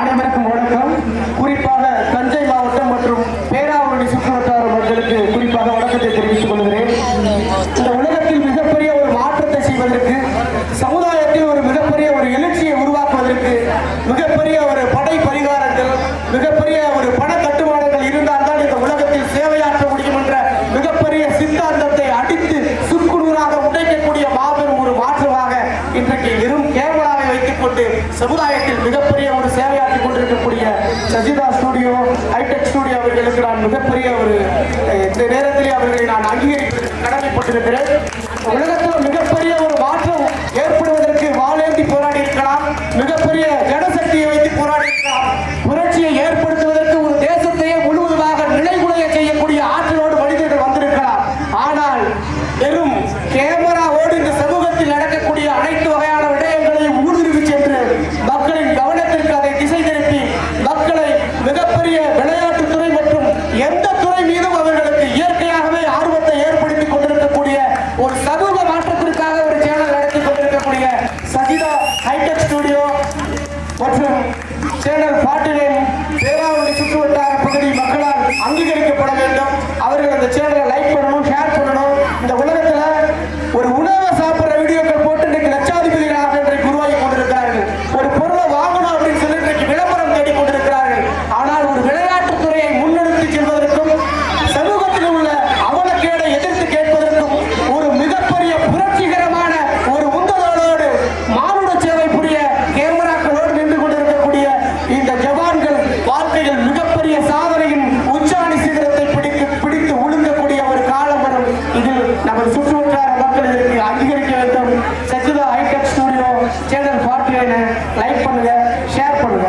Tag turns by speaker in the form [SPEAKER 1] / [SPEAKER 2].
[SPEAKER 1] அனைவருக்கும் வணக்கம். குறிப்பாக தஞ்சை மாவட்டம் மற்றும் பேராவூரணி சுற்றுவட்டார மக்களுக்கு குறிப்பாக வணக்கத்தை தெரிவித்துக் கொள்கிறேன். இந்த உலகத்தில் மிகப்பெரிய ஒரு மாற்றத்தை செய்வதற்கு சமுதாயத்தில் ஒரு மிகப்பெரிய ஒரு எழுச்சியை உருவாக்குவதற்கு மிகப்பெரிய ஒரு படை பரிகாரங்கள் மிகப்பெரிய ஒரு பண கட்டுமானங்கள் இருந்தால்தான் இந்த உலகத்தில் சேவையாற்ற முடியும் என்ற மிகப்பெரிய சித்தாந்தத்தை அடித்து சுக்குநூறாக உடைக்கக்கூடிய மாபெரும் ஒரு மாற்றமாக இன்றைக்கு வெறும் கேமராவை வைத்துக் கொண்டு சமுதாயத்தில் மிகப்பெரிய ஒரு சேவை கொண்டிருக்கக்கூடிய சஜிதா ஸ்டுடியோ ஹைடெக் ஸ்டுடியோ அவர்களுக்கு நான் மிகப்பெரிய ஒரு இந்த நேரத்திலே அவர்களை நான் அங்கீகரித்து கடமைப்பட்டிருக்கிறேன். உலகத்தில் மிகப்பெரிய ஒரு மாற்றம் ஏற்படுவதற்கு வாழேந்தி போராடி இருக்கலாம். மிகப்பெரிய ஜனசக்தியை வைத்து போராடி இருக்கலாம். புரட்சியை ஏற்படுத்துவதற்கு ஒரு தேசத்தையே முழுவதுமாக நிலைகுலைய செய்யக்கூடிய ஆற்றலோடு மனிதர்கள் வந்திருக்கலாம். ஆனால் வெறும் கேமரா மிகப்பெரிய விளையாட்டுத்துறை மற்றும் எந்த துறை மீதும் அவர்களுக்கு இயற்கையாகவே ஆர்வத்தை ஏற்படுத்திக் கொண்டிருக்கக்கூடிய ஒரு சமூக மாற்றத்திற்காக ஒரு சேனல் நடத்தி கொண்டிருக்கக்கூடிய சஜிதா ஹைடெக் ஸ்டுடியோ மற்றும் சேனல் பாட்டிலின் பேராவளி சுற்றுவட்டார பகுதி மக்களால் அங்கீகரிக்கப்பட வேண்டும். அவர்கள் அந்த சேனலை ஒரு நமது சுற்றுவட்டார மக்கள் இதற்கு அங்கீகரிக்க வேண்டும். Sachitha hitech studio channel party like பண்ணுங்க ஷேர் பண்ணுங்க.